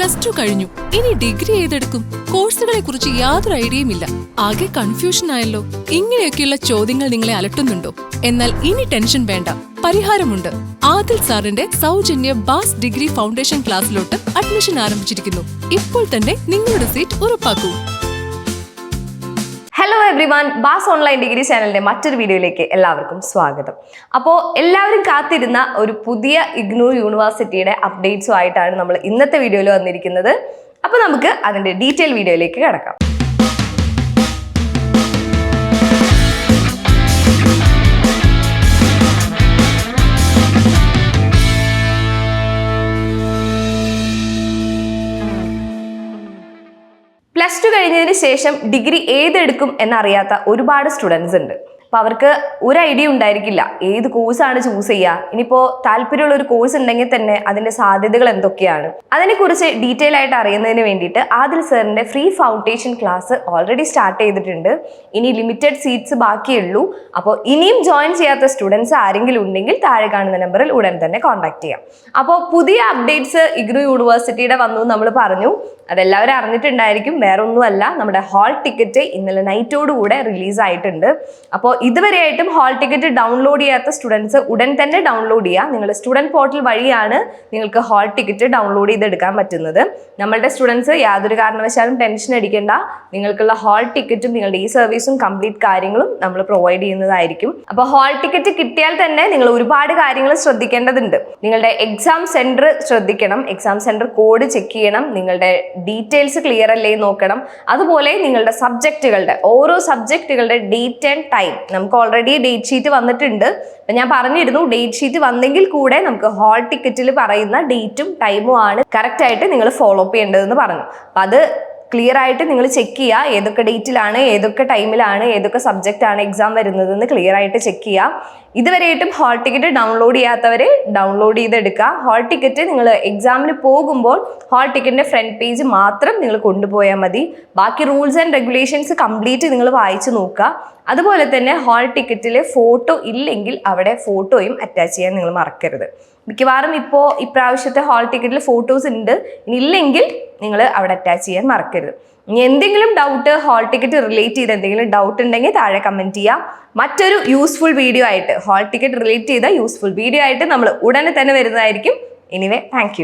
Plus two കഴിഞ്ഞു. ഇനി degree ഏതെടുക്കും? കോഴ്സുകളെ കുറിച്ച് യാതൊരു ഐഡിയയും ഇല്ല. ആകെ കൺഫ്യൂഷൻ ആയല്ലോ. ഇങ്ങനെയൊക്കെയുള്ള ചോദ്യങ്ങൾ നിങ്ങളെ അലട്ടുന്നുണ്ടോ? എന്നാൽ ഇനി ടെൻഷൻ വേണ്ട. പരിഹാരമുണ്ട്. ആദിൽ സാറിന്റെ സൗജന്യ ബാസ് ഡിഗ്രി ഫൗണ്ടേഷൻ ക്ലാസ്സിലോട്ട് അഡ്മിഷൻ ആരംഭിച്ചിരിക്കുന്നു. ഇപ്പോൾ തന്നെ നിങ്ങളുടെ സീറ്റ് ഉറപ്പാക്കൂ. ഹലോ എവ്രി വൺ ബാസ് ഓൺലൈൻ ഡിഗ്രി ചാനലിന്റെ മറ്റൊരു വീഡിയോയിലേക്ക് എല്ലാവർക്കും സ്വാഗതം. അപ്പോൾ എല്ലാവരും കാത്തിരുന്ന ഒരു പുതിയ ഇഗ്നൂർ യൂണിവേഴ്സിറ്റിയുടെ അപ്ഡേറ്റ്സും ആയിട്ടാണ് നമ്മൾ ഇന്നത്തെ വീഡിയോയിൽ വന്നിരിക്കുന്നത്. അപ്പോൾ നമുക്ക് അതിന്റെ ഡീറ്റെയിൽ വീഡിയോയിലേക്ക് കിടക്കാം. പ്ലസ് ടു കഴിഞ്ഞതിന് ശേഷം ഡിഗ്രി ഏതെടുക്കും എന്നറിയാത്ത ഒരുപാട് സ്റ്റുഡൻസ് ഉണ്ട്. അപ്പൊ അവർക്ക് ഒരു ഐഡിയ ഉണ്ടായിരിക്കില്ല. ഏത് കോഴ്സാണ് ചൂസ് ചെയ്യുക ഇനിയിപ്പോൾ താല്പര്യമുള്ള ഒരു കോഴ്സ് ഉണ്ടെങ്കിൽ തന്നെ അതിന്റെ സാധ്യതകൾ എന്തൊക്കെയാണ്? അതിനെക്കുറിച്ച് ഡീറ്റെയിൽ ആയിട്ട് അറിയുന്നതിന് വേണ്ടിയിട്ട് ആദിൽ സാറിന്റെ free foundation class already start ചെയ്തിട്ടുണ്ട്. ഇനി ലിമിറ്റഡ് സീറ്റ്സ് ബാക്കിയുള്ളൂ. അപ്പോൾ ഇനിയും ജോയിൻ ചെയ്യാത്ത സ്റ്റുഡൻസ് ആരെങ്കിലും ഉണ്ടെങ്കിൽ താഴെ കാണുന്ന നമ്പറിൽ ഉടൻ തന്നെ കോൺടാക്ട് ചെയ്യാം. അപ്പോൾ പുതിയ അപ്ഡേറ്റ്സ് ഇഗ്നു യൂണിവേഴ്സിറ്റിയുടെ വന്നു നമ്മൾ പറഞ്ഞു. അതെല്ലാവരും അറിഞ്ഞിട്ടുണ്ടായിരിക്കും. വേറെ ഒന്നുമല്ല നമ്മുടെ ഹാൾ ടിക്കറ്റ് ഇന്നലെ നൈറ്റോടുകൂടെ റിലീസ് ആയിട്ടുണ്ട്. അപ്പോൾ ഇതുവരെയായിട്ടും ഹാൾ ടിക്കറ്റ് ഡൗൺലോഡ് ചെയ്യാത്ത സ്റ്റുഡൻസ് ഉടൻ തന്നെ ഡൗൺലോഡ് ചെയ്യുക. നിങ്ങൾ സ്റ്റുഡന്റ് പോർട്ടൽ വഴിയാണ് നിങ്ങൾക്ക് ഹാൾ ടിക്കറ്റ് ഡൗൺലോഡ് ചെയ്തെടുക്കാൻ പറ്റുന്നത്. നമ്മളുടെ സ്റ്റുഡൻസ് യാതൊരു കാരണവശാലും ടെൻഷൻ അടിക്കേണ്ട. നിങ്ങൾക്കുള്ള ഹാൾ ടിക്കറ്റും നിങ്ങളുടെ ഈ സർവീസും കംപ്ലീറ്റ് കാര്യങ്ങളും നമ്മൾ പ്രൊവൈഡ് ചെയ്യുന്നതായിരിക്കും. അപ്പോൾ ഹാൾ ടിക്കറ്റ് കിട്ടിയാൽ തന്നെ നിങ്ങൾ ഒരുപാട് കാര്യങ്ങൾ ശ്രദ്ധിക്കേണ്ടതുണ്ട്. നിങ്ങളുടെ എക്സാം സെന്റർ ശ്രദ്ധിക്കണം. എക്സാം സെന്റർ കോഡ് ചെക്ക് ചെയ്യണം. നിങ്ങളുടെ ഡീറ്റെയിൽസ് ക്ലിയർ അല്ലേ നോക്കണം. അതുപോലെ നിങ്ങളുടെ സബ്ജക്റ്റുകളുടെ ഓരോ സബ്ജക്റ്റുകളുടെ ഡേറ്റ് ആൻഡ് ടൈം നമുക്ക് ഓൾറെഡി ഡേറ്റ് ഷീറ്റ് വന്നിട്ടുണ്ട്. ഞാൻ പറഞ്ഞിരുന്നു ഡേറ്റ് ഷീറ്റ് വന്നെങ്കിൽ കൂടെ നമുക്ക് ഹാൾ ടിക്കറ്റിൽ പറയുന്ന ഡേറ്റും ടൈമും ആണ് കറക്റ്റായിട്ട് നിങ്ങൾ ഫോളോ അപ്പ് ചെയ്യേണ്ടതെന്ന് പറഞ്ഞു. അപ്പൊ അത് ക്ലിയർ ആയിട്ട് നിങ്ങൾ ചെക്ക് ചെയ്യുക ഏതൊക്കെ ഡേറ്റിലാണ് ഏതൊക്കെ ടൈമിലാണ് ഏതൊക്കെ സബ്ജക്റ്റ് ആണ് എക്സാം വരുന്നതെന്ന് ക്ലിയർ ആയിട്ട് ചെക്ക് ചെയ്യുക ഇതുവരെയായിട്ടും ഹാൾ ടിക്കറ്റ് ഡൗൺലോഡ് ചെയ്യാത്തവർ ഡൗൺലോഡ് ചെയ്തെടുക്കുക. ഹാൾ ടിക്കറ്റ് നിങ്ങൾ എക്സാമിന് പോകുമ്പോൾ ഹാൾ ടിക്കറ്റിന്റെ ഫ്രണ്ട് പേജ് മാത്രം നിങ്ങൾ കൊണ്ടുപോയാൽ മതി. ബാക്കി റൂൾസ് ആൻഡ് റെഗുലേഷൻസ് കംപ്ലീറ്റ് നിങ്ങൾ വായിച്ചു നോക്കുക. അതുപോലെ തന്നെ ഹാൾ ടിക്കറ്റിൽ ഫോട്ടോ ഇല്ലെങ്കിൽ അവിടെ ഫോട്ടോയും അറ്റാച്ച് ചെയ്യാൻ നിങ്ങൾ മറക്കരുത്. മിക്കവാറും ഇപ്പോൾ ഇപ്രാവശ്യത്തെ ഹാൾ ടിക്കറ്റിൽ ഫോട്ടോസ് ഉണ്ട് ഇല്ലെങ്കിൽ നിങ്ങൾ അവിടെ അറ്റാച്ച് ചെയ്യാൻ മറക്കരുത്. ഇനി എന്തെങ്കിലും ഡൗട്ട് ഹാൾ ടിക്കറ്റ് റിലേറ്റ് ചെയ്ത് എന്തെങ്കിലും ഡൗട്ട് ഉണ്ടെങ്കിൽ താഴെ കമന്റ് ചെയ്യാം. മറ്റൊരു യൂസ്ഫുൾ വീഡിയോ ആയിട്ട് ഹാൾ ടിക്കറ്റ് റിലേറ്റ് ചെയ്ത യൂസ്ഫുൾ വീഡിയോ ആയിട്ട് നമ്മൾ ഉടനെ തന്നെ വരുന്നതായിരിക്കും. Anyway thank